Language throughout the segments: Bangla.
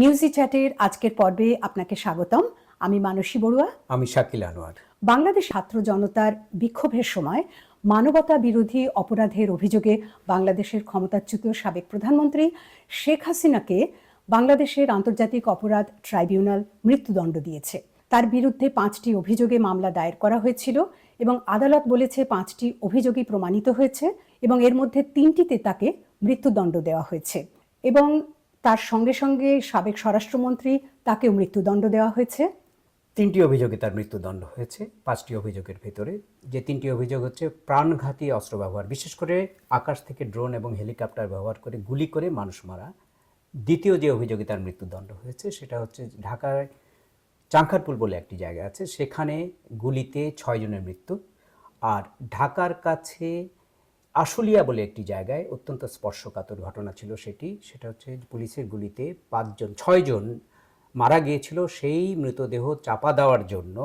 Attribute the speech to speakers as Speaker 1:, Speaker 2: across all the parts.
Speaker 1: নিউজি চ্যাটের আজকের পর্বে আপনাকে স্বাগতম। আমি মানসী বড়ুয়া।
Speaker 2: আমি শাকিল আনোয়ার।
Speaker 1: বাংলাদেশ ছাত্র জনতার বিক্ষোভের সময় মানবতা বিরোধী অপরাধের অভিযোগে বাংলাদেশের ক্ষমতাচ্যুত সাবেক প্রধানমন্ত্রী শেখ হাসিনাকে বাংলাদেশের আন্তর্জাতিক অপরাধ ট্রাইব্যুনাল মৃত্যুদণ্ড দিয়েছে। তার বিরুদ্ধে পাঁচটি অভিযোগে মামলা দায়ের করা হয়েছিল এবং আদালত বলেছে পাঁচটি অভিযোগই প্রমাণিত হয়েছে এবং এর মধ্যে তিনটিতে তাকে মৃত্যুদণ্ড দেওয়া হয়েছে। এবং তার সঙ্গে সঙ্গে সাবেক স্বরাষ্ট্রমন্ত্রী তাকেও মৃত্যুদণ্ড দেওয়া হয়েছে।
Speaker 2: তিনটি অভিযোগে তার মৃত্যুদণ্ড হয়েছে। পাঁচটি অভিযোগের ভেতরে যে তিনটি অভিযোগ হচ্ছে প্রাণঘাতী অস্ত্র ব্যবহার, বিশেষ করে আকাশ থেকে ড্রোন এবং হেলিকপ্টার ব্যবহার করে গুলি করে মানুষ মারা। দ্বিতীয় যে অভিযোগে তার মৃত্যুদণ্ড হয়েছে সেটা হচ্ছে ঢাকায় চাঙ্খারপুল বলে একটি জায়গা আছে। সেখানে গুলিতে ছয়জনের মৃত্যু। আর ঢাকার কাছে আশুলিয়া বলে একটি জায়গায় অত্যন্ত স্পর্শকাতর ঘটনা ছিল সেটি। সেটা হচ্ছে পুলিশের গুলিতে পাঁচজন, ছয়জন মারা গিয়েছিল। সেই মৃতদেহ চাপা দেওয়ার জন্য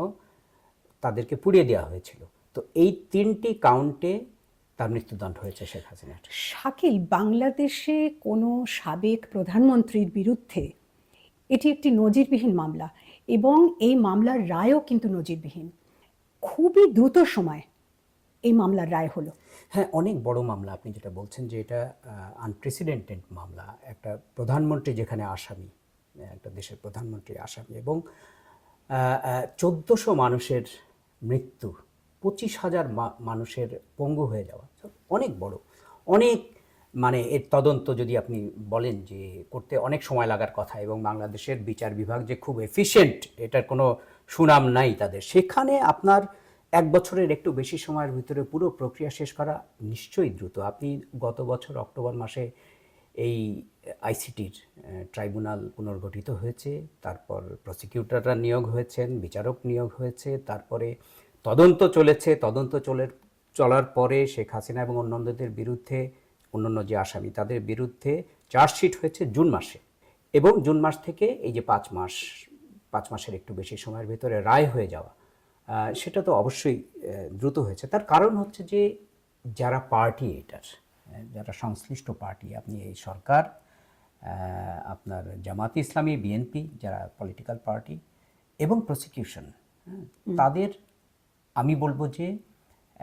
Speaker 2: তাদেরকে পুড়িয়ে দেওয়া হয়েছিল। তো এই তিনটি কাউন্টে তার মৃত্যুদণ্ড হয়েছে শেখ হাসিনার।
Speaker 1: শাকিল, বাংলাদেশে কোনো সাবেক প্রধানমন্ত্রীর বিরুদ্ধে এটি একটি নজিরবিহীন মামলা এবং এই মামলার রায়ও কিন্তু নজিরবিহীন। খুবই দ্রুত সময় এই মামলার রায় হলো।
Speaker 2: হ্যাঁ অনেক বড় মামলা আপনি যেটা বলছেন যে এটা আনপ্রেসিডেন্টেড মামলা। একটা প্রধানমন্ত্রী যেখানে আসামি একটা দেশের প্রধানমন্ত্রী আসামি এবং চোদ্দোশো মানুষের মৃত্যু, পঁচিশ হাজার মানুষের পঙ্গু হয়ে যাওয়া অনেক বড়। অনেক মানে এর তদন্ত যদি আপনি বলেন যে করতে অনেক সময় লাগার কথা এবং বাংলাদেশের বিচার বিভাগ যে খুব এফিশিয়েন্ট এটার কোনো সুনাম নাই তাদের। সেখানে আপনার এক বছরের একটু বেশি সময়ের ভিতরে পুরো প্রক্রিয়া শেষ করা নিশ্চয়ই দ্রুত। আপনি গত বছর অক্টোবর মাসে এই আইসিটির ট্রাইব্যুনাল পুনর্গঠিত হয়েছে, তারপর প্রসিকিউটররা নিয়োগ হয়েছেন, বিচারক নিয়োগ হয়েছে, তারপরে তদন্ত চলেছে। তদন্ত চলে, চলার পরে শেখ হাসিনা এবং অন্যান্যদের বিরুদ্ধে, অন্যান্য যে আসামি, তাদের বিরুদ্ধে চার্জশিট হয়েছে জুন মাসে। এবং জুন মাস থেকে এই যে পাঁচ মাস, পাঁচ মাসের একটু বেশি সময়ের ভেতরে রায় হয়ে যাওয়া সেটা তো অবশ্যই দ্রুত হয়েছে। তার কারণ হচ্ছে যে যারা পার্টি এটার যারা সংশ্লিষ্ট পার্টি আপনি এই সরকার আপনার জামাত ইসলামী বিএনপি যারা পলিটিক্যাল পার্টি এবং প্রসিকিউশন তাদের আমি বলব যে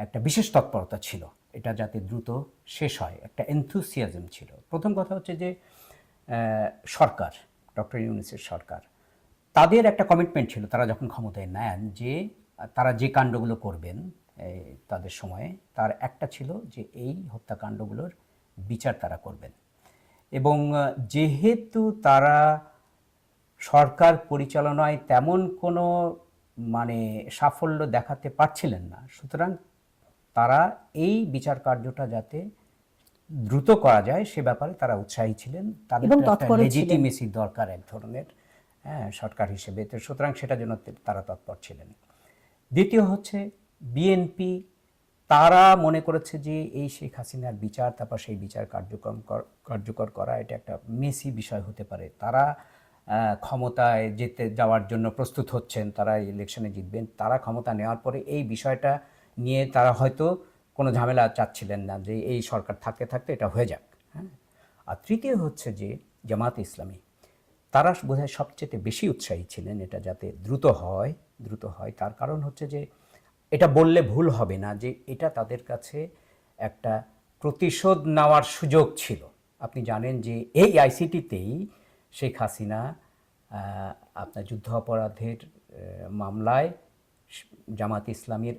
Speaker 2: একটা বিশেষ তৎপরতা ছিল। এটা যাতে দ্রুত শেষ হয় একটা এনথুসিয়াজম ছিল। প্রথম কথা হচ্ছে যে সরকার ডক্টর ইউনিসের সরকার তাদের একটা কমিটমেন্ট ছিল। তারা যখন ক্ষমতায় নেন যে তারা যে কাণ্ডগুলো করবেন তাদের সময়ে তার একটা ছিল যে এই হত্যাকাণ্ডগুলোর বিচার তারা করবেন। এবং যেহেতু তারা সরকার পরিচালনায় তেমন কোনো মানে সাফল্য দেখাতে পারছিলেন না সুতরাং তারা এই বিচার কার্যটা যাতে দ্রুত করা যায় সে ব্যাপারে তারা উৎসাহী ছিলেন। তাদের। লেজিটিমেসি দরকার এক ধরনের হ্যাঁ সরকার হিসেবে। তো সুতরাং সেটার জন্য তারা তৎপর ছিলেন। দ্বিতীয় হচ্ছে বিএনপি তারা মনে করেছে যে এই শেখ হাসিনার বিচার, তারপর সেই বিচার কার্যক্রম কার্যকর করা, এটা একটা মেসি বিষয় হতে পারে। তারা ক্ষমতায় যেতে, যাওয়ার জন্য প্রস্তুত হচ্ছেন, তারা ইলেকশনে জিতবেন, তারা ক্ষমতা নেওয়ার পরে এই বিষয়টা নিয়ে তারা হয়তো কোনো ঝামেলা চাচ্ছিলেন না যে এই সরকার থাকতে থাকতে এটা হয়ে যাক হ্যাঁ? আর তৃতীয় হচ্ছে যে জামাত ইসলামী, তারা বোধহয় সবচেয়ে বেশি উৎসাহী ছিলেন এটা যাতে দ্রুত হয় দ্রুত হয়। তার কারণ হচ্ছে যে এটা বললে ভুল হবে না যে এটা তাদের কাছে একটা প্রতিশোধ নেওয়ার সুযোগ ছিল। আপনি জানেন যে এই আইসিটিতেই শেখ হাসিনা আপনার যুদ্ধ অপরাধের মামলায় জামাত ইসলামের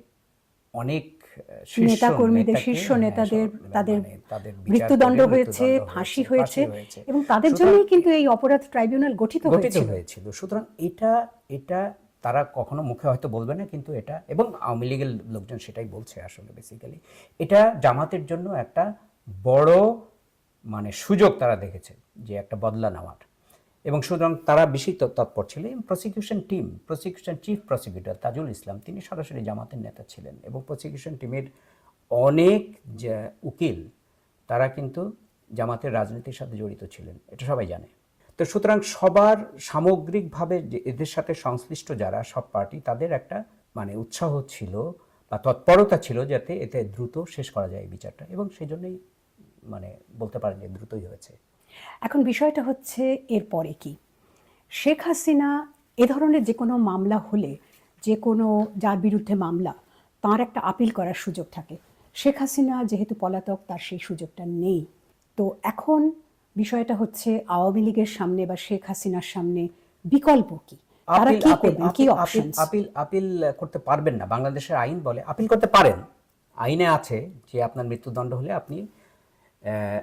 Speaker 2: অনেক আহ, শীর্ষ
Speaker 1: নেতাকর্মীদের শীর্ষ
Speaker 2: হ্যাঁ,
Speaker 1: নেতাদের তাদের
Speaker 2: মানে তাদের
Speaker 1: মৃত্যুদণ্ড হয়েছে ফাঁসি হয়েছে। এবং তাদের জন্যই কিন্তু এই অপরাধ ট্রাইব্যুনাল গঠিত হয়েছিল।
Speaker 2: সুতরাং এটা এটা তারা কখনো মুখে হয়তো বলবে না, কিন্তু এটা এবং আওয়ামী লীগের লোকজন সেটাই বলছে আসলে বেসিক্যালি এটা জামাতের জন্য একটা বড় মানে সুযোগ তারা দেখেছে যে একটা বদলা নেওয়ার। এবং সুতরাং তারা বেশি তৎপর ছিলেন এবং prosecution team prosecution chief prosecutor Tajul Islam, তিনি সরাসরি জামাতের নেতা ছিলেন। এবং প্রসিকিউশন টিমের অনেক যে উকিল, তারা কিন্তু জামাতের রাজনীতির সাথে জড়িত ছিলেন। এটা সবাই জানে। তো সুতরাং সবার সামগ্রিকভাবে যে এদের সাথে সংশ্লিষ্ট যারা, সব পার্টি, তাদের একটা মানে উৎসাহ ছিল বা তৎপরতা ছিল যাতে এতে দ্রুত শেষ করা যায় এই বিচারটা এবং সেই জন্যই মানে বলতে পারেন যে দ্রুতই হয়েছে।
Speaker 1: এখন বিষয়টা হচ্ছে এরপরে কি? শেখ হাসিনা এ ধরনের যে কোনো মামলা হলে, যে কোনো যার বিরুদ্ধে মামলা, তার একটা আপিল করার সুযোগ থাকে। শেখ হাসিনা যেহেতু পলাতক, তার সেই সুযোগটা নেই। তো এখন বিষয়টা হচ্ছে আওয়ামী লীগের সামনে বা শেখ হাসিনার সামনে বিকল্প কি? তারা কি করবেন? কি অপশন
Speaker 2: আপিল আপিল করতে পারবেন না। বাংলাদেশের আইন বলে আপিল করতে পারেন। আইনে আছে যে আপনার মৃত্যুদণ্ড হলে আপনি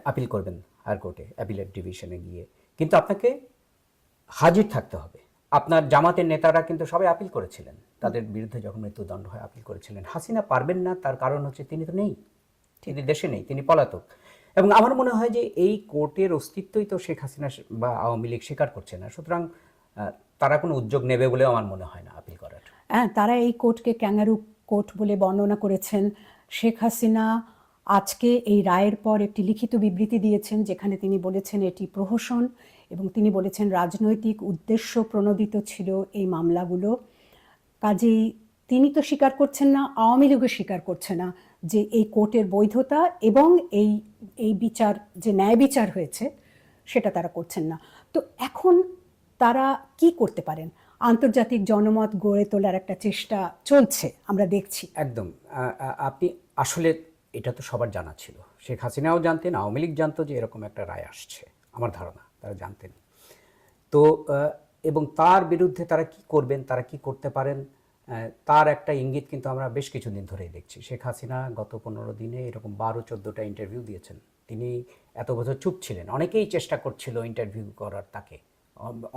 Speaker 2: আপিল করবেন হাইকোর্টে অ্যাপিলেট ডিভিশনে গিয়ে। কিন্তু আপনাকে হাজির থাকতে হবে। আপনার জামাতের নেতারা কিন্তু সবাই আপিল করেছিলেন। তাদের বিরুদ্ধে যখন মৃত্যুদণ্ড হয় আপিল করেছিলেন। হাসিনা পারবেন না তার কারণ হচ্ছে তিনি তো নেই। তিনি দেশে নেই তিনি পলাতক। এবং আমার মনে হয় যে এই কোর্টের অস্তিত্বই তো শেখ হাসিনা বা আওয়ামী লীগ স্বীকার করছে না। সুতরাং তারা কোনো উদ্যোগ নেবে বলেও আমার মনে হয় না আপিল করার।
Speaker 1: হ্যাঁ তারা এই কোর্টকে ক্যাঙ্গারু কোর্ট বলে বর্ণনা করেছেন। শেখ হাসিনা আজকে এই রায়ের পর একটি লিখিত বিবৃতি দিয়েছেন যেখানে তিনি বলেছেন এটি প্রহসন এবং তিনি বলেছেন রাজনৈতিক উদ্দেশ্য প্রণোদিত ছিল এই মামলাগুলো। কাজেই তিনি তো স্বীকার করছেন না, আওয়ামী লীগও স্বীকার করছে না যে এই কোর্টের বৈধতা এবং এই এই বিচার, যে ন্যায় বিচার হয়েছে, সেটা তারা করছেন না। তো এখন তারা কি করতে পারেন? আন্তর্জাতিক জনমত গড়ে তোলার একটা চেষ্টা চলছে, আমরা দেখছি।
Speaker 2: একদম। আপনি আসলে এটা তো সবার জানা ছিল। শেখ হাসিনাও জানতেন, আওয়ামী লীগ জানতো যে এরকম একটা রায় আসছে। আমার ধারণা, তারা জানতেন। তো এবং তার বিরুদ্ধে তারা কি করবেন, তারা কি করতে পারেন তার একটা ইঙ্গিত কিন্তু আমরা বেশ কিছুদিন ধরেই দেখছি। শেখ হাসিনা গত পনেরো দিনে এরকম বারো চোদ্দোটা ইন্টারভিউ দিয়েছেন। তিনি এত বছর চুপ ছিলেন। অনেকেই চেষ্টা করছিল ইন্টারভিউ করার তাকে।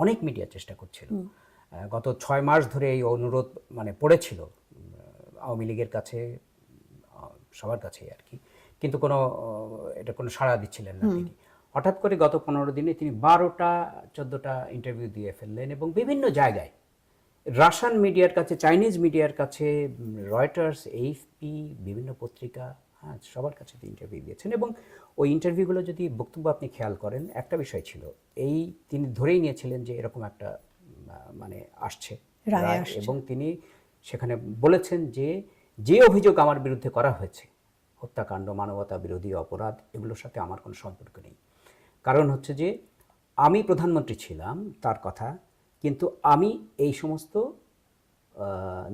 Speaker 2: অনেক মিডিয়া চেষ্টা করছিল। গত ছয় মাস ধরে এই অনুরোধ মানে পড়েছিল আওয়ামী লীগের কাছে সবার কাছেই আর কি। কিন্তু কোনো এটা কোনো সাড়া দিচ্ছিলেন না তিনি। হঠাৎ করে গত পনেরো দিনে তিনি বারোটা চোদ্দোটা ইন্টারভিউ দিয়ে ফেললেন এবং বিভিন্ন জায়গায় রাশিয়ান মিডিয়ার কাছে চাইনিজ মিডিয়ার কাছে রয়টার্স এইফপি বিভিন্ন পত্রিকা হ্যাঁ সবার কাছে তিনি ইন্টারভিউ দিয়েছেন এবং ওই ইন্টারভিউগুলো যদি বক্তব্য আপনি খেয়াল করেন একটা বিষয় ছিল এই তিনি ধরেই নিয়েছিলেন যে এরকম একটা মানে আসছে। এবং তিনি সেখানে বলেছেন যে যে অভিযোগ আমার বিরুদ্ধে করা হয়েছে হত্যাকাণ্ড মানবতা বিরোধী অপরাধ এগুলোর সাথে আমার কোনো সম্পর্ক নেই কারণ হচ্ছে যে আমি প্রধানমন্ত্রী ছিলাম তার কথা কিন্তু আমি এই সমস্ত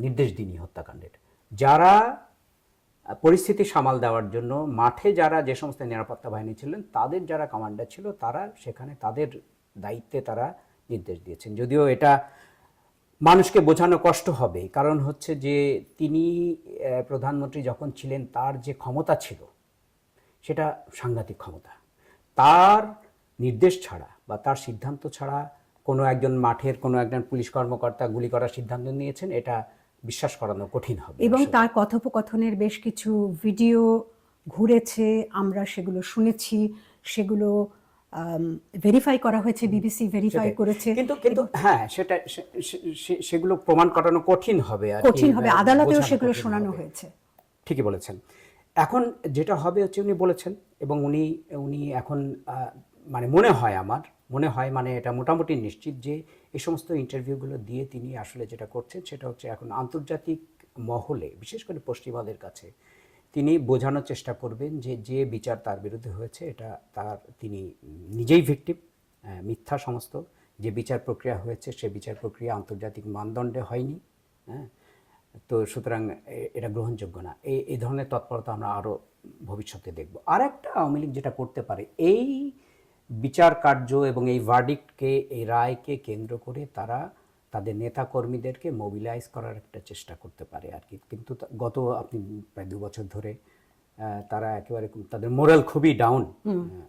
Speaker 2: নির্দেশ দিইনি হত্যাকাণ্ডের। যারা পরিস্থিতি সামাল দেওয়ার জন্য মাঠে যারা যে সমস্ত নিরাপত্তা বাহিনী ছিলেন, তাদের যারা কমান্ডার ছিল, তারা সেখানে তাদের দায়িত্বে তারা নির্দেশ দিয়েছেন। যদিও এটা মানুষকে বোঝানো কষ্ট হবে, কারণ হচ্ছে যে তিনি প্রধানমন্ত্রী যখন ছিলেন, তার যে ক্ষমতা ছিল, সেটা সাংঘাতিক ক্ষমতা। তার নির্দেশ ছাড়া বা তার সিদ্ধান্ত ছাড়া কোনো একজন মাঠের কোনো একজন পুলিশ কর্মকর্তা গুলি করার সিদ্ধান্ত নিয়েছেন এটা বিশ্বাস করানো কঠিন হবে
Speaker 1: এবং তার কথোপকথনের বেশ কিছু ভিডিও ঘুরেছে আমরা সেগুলো শুনেছি সেগুলো ভেরিফাই করা হয়েছে বিবিসি ভেরিফাই করেছে।
Speaker 2: কিন্তু কিন্তু হ্যাঁ সেটা সেগুলো প্রমাণ করানো কঠিন হবে আর
Speaker 1: কঠিন হবে। আদালতেও সেগুলো শোনানো হয়েছে।
Speaker 2: ঠিকই বলেছেন। এখন যেটা হবে হচ্ছে উনি বলেছেন এবং উনি উনি এখন মানে মনে হয় আমার মনে হয় মানে এটা মোটামুটি নিশ্চিত যে এই সমস্ত ইন্টারভিউগুলো দিয়ে তিনি আসলে যেটা করছেন সেটা হচ্ছে এখন আন্তর্জাতিক মহলে, বিশেষ করে পশ্চিমাদের কাছে, তিনি বোঝানোর চেষ্টা করবেন যে যে বিচার তার বিরুদ্ধে হয়েছে, এটা তার, তিনি নিজেই ভিকটিম মিথ্যা সমস্ত, যে বিচার প্রক্রিয়া হয়েছে সে বিচার প্রক্রিয়া আন্তর্জাতিক মানদণ্ডে হয়নি হ্যাঁ তো সুতরাং এটা গ্রহণযোগ্য না। এই এই ধরনের তৎপরতা আমরা আরও ভবিষ্যতে দেখব। আর একটা আওয়ামী লীগ যেটা করতে পারে, এই বিচার কার্য এবং এই ভার্ডিক্টকে এই রায়কে কেন্দ্র করে তারা তাদের নেতা কর্মীদেরকে মোবিলাইজ করার একটা চেষ্টা করতে পারে আর কি। কিন্তু গত আপনি প্রায় দু বছর ধরে তারা একেবারে তাদের মোরাল খুবই ডাউন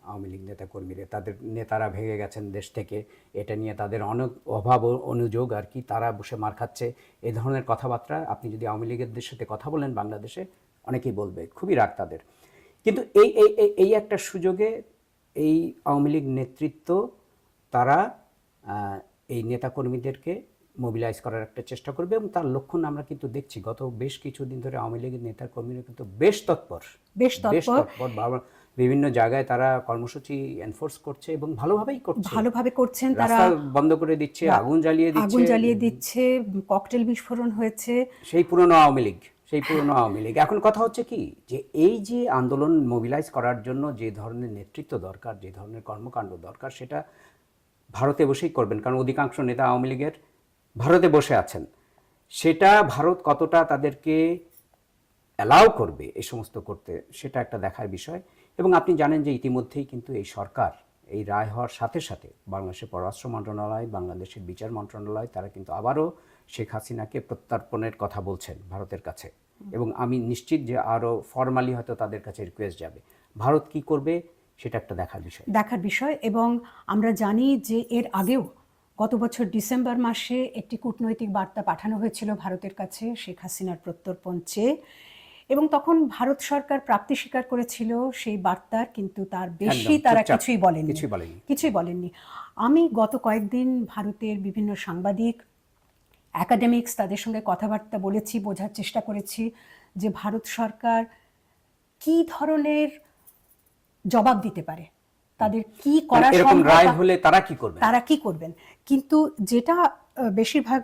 Speaker 2: আওয়ামী লীগ নেতা কর্মীদের তাদের নেতারা ভেঙে গেছেন দেশ থেকে। এটা নিয়ে তাদের অনেক অভাব অনুযোগ আর কি। তারা বসে মার খাচ্ছে। এই ধরনের কথাবার্তা আপনি যদি আওয়ামী লীগের সাথে কথা বলেন বাংলাদেশে অনেকেই বলবে। খুবই রাগ তাদের। কিন্তু এই- এই একটা সুযোগে এই আওয়ামী লীগ নেতৃত্ব তারা এই নেতাকর্মীদেরকে মোবিলাইজ করার একটা চেষ্টা করবে এবং তার লক্ষণ আমরা কিন্তু দেখছি। গত বেশ কিছুদিন ধরে আওয়ামী লীগের নেতা কর্মীরা কিন্তু বেশ তৎপর।
Speaker 1: বেশ তৎপর।
Speaker 2: বিভিন্ন জায়গায় তারা কর্মসূচি এনফোর্স করছে এবং ভালোভাবেই করছে।
Speaker 1: ভালোভাবে করছেন তারা।
Speaker 2: বন্ধ করে দিচ্ছে আগুন জ্বালিয়ে দিচ্ছে।
Speaker 1: আগুন জ্বালিয়ে দিচ্ছে ককটেল বিস্ফোরণ হয়েছে।
Speaker 2: সেই পুরনো আওয়ামী লীগ। সেই পুরনো আওয়ামী লীগ। এখন কথা হচ্ছে কি? যে এই যে আন্দোলন মোবিলাইজ করার জন্য যে ধরনের নেতৃত্ব দরকার, যে ধরনের কর্মকাণ্ড দরকার, সেটা ভারতে বসেই করবেন। কারণ অধিকাংশ নেতা আওয়ামী লীগের ভারতে বসে আছেন। সেটা ভারত কতটা তাদেরকে অ্যালাউ করবে এই সমস্ত করতে, সেটা একটা দেখার বিষয়। এবং আপনি জানেন যে ইতিমধ্যেই কিন্তু এই সরকার, এই রায় হওয়ার সাথে সাথে বাংলাদেশের পররাষ্ট্র মন্ত্রণালয়, বাংলাদেশের বিচার মন্ত্রণালয়, তারা কিন্তু আবারও শেখ হাসিনাকে প্রত্যর্পণের কথা বলছেন ভারতের কাছে। এবং আমি নিশ্চিত যে আরও ফর্মালি হয়তো তাদের কাছে রিকোয়েস্ট যাবে। ভারত কি করবে সেটা একটা দেখার বিষয়।
Speaker 1: দেখার বিষয় এবং আমরা জানি যে এর আগেও গত বছর ডিসেম্বর মাসে একটি কূটনৈতিক বার্তা পাঠানো হয়েছিল ভারতের কাছে শেখ হাসিনার প্রত্যর্পণ চেয়ে। এবং তখন ভারত সরকার প্রাপ্তি স্বীকার করেছিল সেই বার্তার কিন্তু তার বেশি তারা কিছুই বলেনি
Speaker 2: কিছুই বলেনি।
Speaker 1: কিছুই বলেননি। আমি গত কয়েকদিন ভারতের বিভিন্ন সাংবাদিক একাডেমিক্স তাদের সঙ্গে কথাবার্তা বলেছি বোঝার চেষ্টা করেছি যে ভারত সরকার কি ধরনের জবাব দিতে পারে? তাদের কি করা
Speaker 2: মানে এরকম
Speaker 1: সম্ভব
Speaker 2: রায় হলে তারা কি করবে
Speaker 1: তারা কি করবেন? কিন্তু যেটা বেশিরভাগ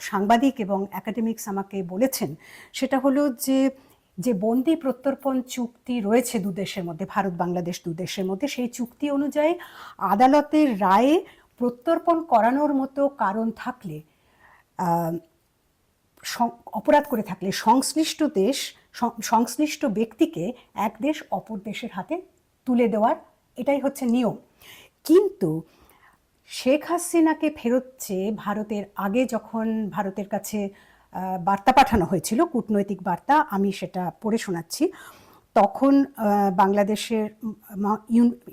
Speaker 1: সাংবাদিক এবং একাডেমিক্স আমাকে বলেছেন সেটা হলো যে যে বন্দি প্রত্যর্পণ চুক্তি রয়েছে দু দেশের মধ্যে ভারত বাংলাদেশ দু দেশের মধ্যে সেই চুক্তি অনুযায়ী আদালতের রায়ে প্রত্যর্পণ করানোর মতো কারণ থাকলে অপরাধ করে থাকলে সংশ্লিষ্ট দেশ সংশ্লিষ্ট ব্যক্তিকে এক দেশ অপর দেশের হাতে তুলে দেওয়ার এটাই হচ্ছে নিয়ম। কিন্তু শেখ হাসিনাকে ফেরত চেয়ে ভারতের আগে যখন ভারতের কাছে বার্তা পাঠানো হয়েছিল, কূটনৈতিক বার্তা, আমি সেটা পড়ে শোনাচ্ছি, তখন বাংলাদেশের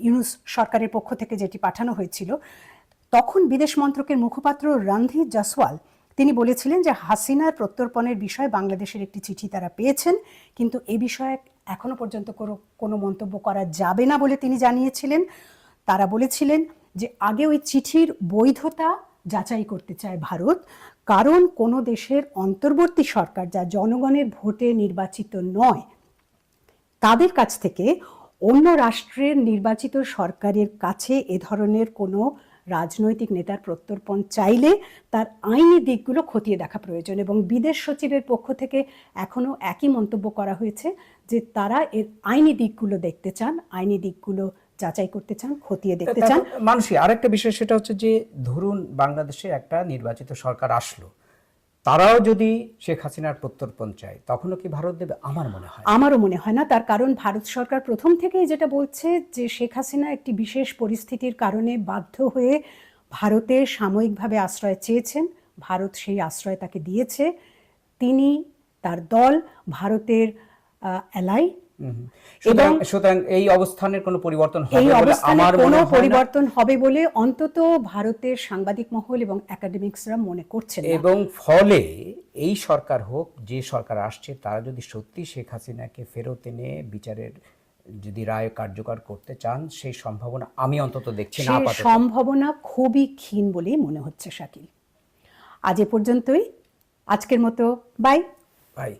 Speaker 1: ইউনুস সরকারের পক্ষ থেকে যেটি পাঠানো হয়েছিল, তখন বিদেশ মন্ত্রকের মুখপাত্র রণধীর জাসওয়াল তিনি বলেছিলেন যে হাসিনার প্রত্যর্পণের বিষয়ে বাংলাদেশের একটি চিঠি তারা পেয়েছেন, কিন্তু এ বিষয়ে এখনও পর্যন্ত কোনো কোনো মন্তব্য করা যাবে না বলে তিনি জানিয়েছিলেন। তারা বলেছিলেন যে আগে ওই চিঠির বৈধতা যাচাই করতে চায় ভারত, কারণ কোনো দেশের অন্তর্বর্তী সরকার যা জনগণের ভোটে নির্বাচিত নয়, তাদের কাছ থেকে অন্য রাষ্ট্রের নির্বাচিত সরকারের কাছে এ ধরনের কোনো রাজনৈতিক নেতার প্রত্যর্পণ চাইলে তার আইনি দিকগুলো খতিয়ে দেখা প্রয়োজন এবং বিদেশ সচিবের পক্ষ থেকে এখনও একই মন্তব্য করা হয়েছে যে তারা এর আইনি দিকগুলো দেখতে চান আইনি দিকগুলো যাচাই করতে চান খতিয়ে দেখতে চান।
Speaker 2: মানুষই আরেকটা বিষয় সেটা হচ্ছে যে ধরুন বাংলাদেশে একটা নির্বাচিত সরকার আসলো। তারাও যদি শেখ হাসিনার প্রত্যর্পণ চায়, তখনও কি ভারত দেবে? আমার মনে হয়
Speaker 1: আমারও মনে হয় না। তার কারণ ভারত সরকার প্রথম থেকেই যেটা বলছে যে, শেখ হাসিনা একটি বিশেষ পরিস্থিতির কারণে বাধ্য হয়ে ভারতে সাময়িকভাবে আশ্রয় চেয়েছেন। ভারত সেই আশ্রয় তাকে দিয়েছে। তিনি তার দল, ভারতের এলাই
Speaker 2: হুম। সুতরাং এই অবস্থানের কোনো পরিবর্তন হবে বলে আমার মনে হয়
Speaker 1: পরিবর্তন হবে বলে অন্তত ভারতের সাংবাদিক মহল এবং একাডেমিক্সরা মনে করছেন
Speaker 2: এবং ফলে এই সরকার হোক যে সরকার আসছে তারা যদি সত্যি শেখ হাসিনাকে ফেরত এনে বিচারের যদি রায় কার্যকর করতে চান সেই সম্ভাবনা আমি অন্তত দেখছি না আপাতত।
Speaker 1: সম্ভাবনা খুবই ক্ষীণ বলেই মনে হচ্ছে শাকিল। আজ এ পর্যন্তই। আজকের মতো বাই
Speaker 2: ভাই